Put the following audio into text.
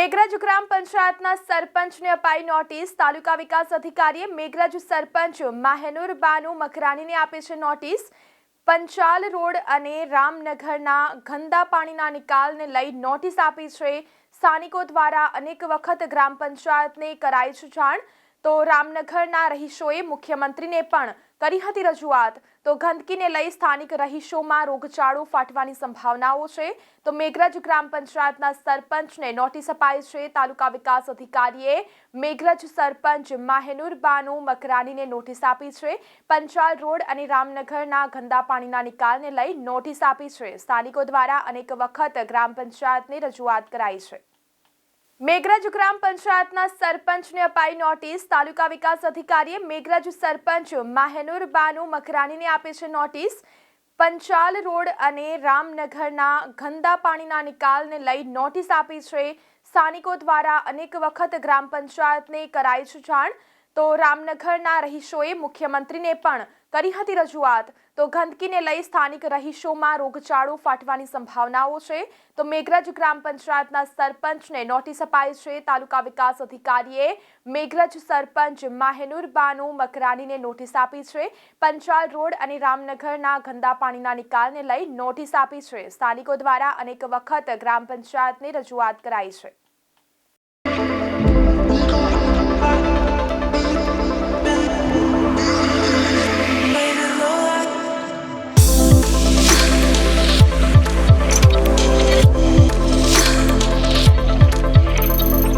મેઘરજ ગ્રામ પંચાયતના સરપંચને અપાઈ નોટિસ. તાલુકા વિકાસ અધિકારીએ મેઘરજ સરપંચ માહેનુર બાનુ મકરાણીને આપી છે નોટિસ. પંચાલ રોડ અને રામનગરના ગંદા પાણીના નિકાલને લઈ નોટિસ આપી છે. સ્થાનિકો દ્વારા અનેક વખત ગ્રામ પંચાયતને કરાઈ છે જાણ. તો રામનગરના રહીશોએ મુખ્યમંત્રીને પણ કરી હતી રજૂઆત. તો ગંદકીને લઈ સ્થાનિક રહીશોમાં રોગચાળો ફાટવાની સંભાવનાઓ છે. તો મેઘરજ ગ્રામ પંચાયતના સરપંચને નોટિસ અપાઈ છે. તાલુકા વિકાસ અધિકારીએ મેઘરજ સરપંચ માહેનુર બાનુ મકરાનીને નોટિસ આપી છે. પંચાલ રોડ અને રામનગરના ગંદા પાણીના નિકાલને લઈ નોટિસ આપી છે. સ્થાનિકો દ્વારા અનેક વખત ગ્રામ પંચાયતને રજૂઆત કરાઈ છે. મેઘરજ ગ્રામ પંચાયતના સરપંચને અપાઈ નોટિસ. તાલુકા વિકાસ અધિકારીએ મેઘરાજ સરપંચ માહેનુર બાનુ મકરાણીને આપી છે નોટિસ. પંચાલ રોડ અને રામનગરના ગંદા પાણીના નિકાલને લઈ નોટિસ આપી છે. સ્થાનિકો દ્વારા અનેક વખત ગ્રામ પંચાયતને કરાઈ છે જાણ. તો રામનગરના રહીશોએ મુખ્યમંત્રીને પણ કરી હતી રજૂઆત. તો ગંદકીને લઈ સ્થાનિક રહીશોમાં રોગચાળો ફાટવાની સંભાવનાઓ છે. તો મેઘરજ ગ્રામ પંચાયતના સરપંચને નોટિસ અપાઈ છે. તાલુકા વિકાસ અધિકારીએ મેઘરજ સરપંચ માહેનુર બાનુ મકરાનીને નોટિસ આપી છે. પંચાલ રોડ અને રામનગરના ગંદા પાણીના નિકાલને લઈ નોટિસ આપી છે. સ્થાનિકો દ્વારા અનેક વખત ગ્રામ પંચાયતને રજૂઆત કરાઈ છે.